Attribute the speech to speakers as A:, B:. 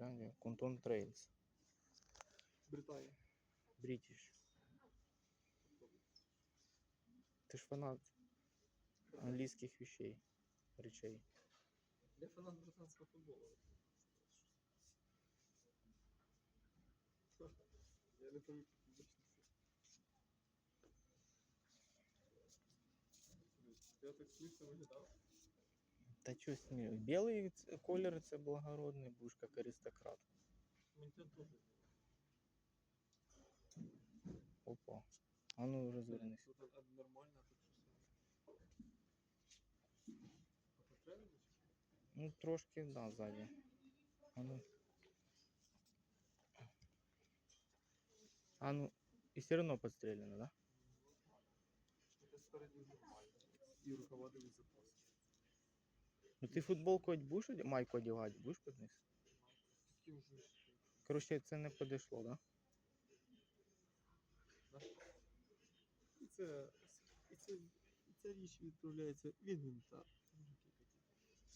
A: Остині, Футляндія. Кунтон Трейлс.
B: Британія.
A: Брitish. Ти ж фанат англійських вещей, речей.
B: Я фанат британського футболу. Я не привик до Я так смішно виглядав.
A: Та чого смію? Білий ц- колір це благородний, будеш як аристократ.
B: Мені це теж.
A: Опа. А ну розвернись.
B: Тут а, нормально, а тут щось. А пострелили?
A: Ну трошки, да, ззаді. А ну. А ну, і все одно підстріляно, да?
B: Це спереді нормально. І рукава дивись запас.
A: Ну ти футболку будеш майку одягати, будеш під низ? Коротше, це не підійшло, да?
B: І це, і це, і ця річ відправляється в інвентар.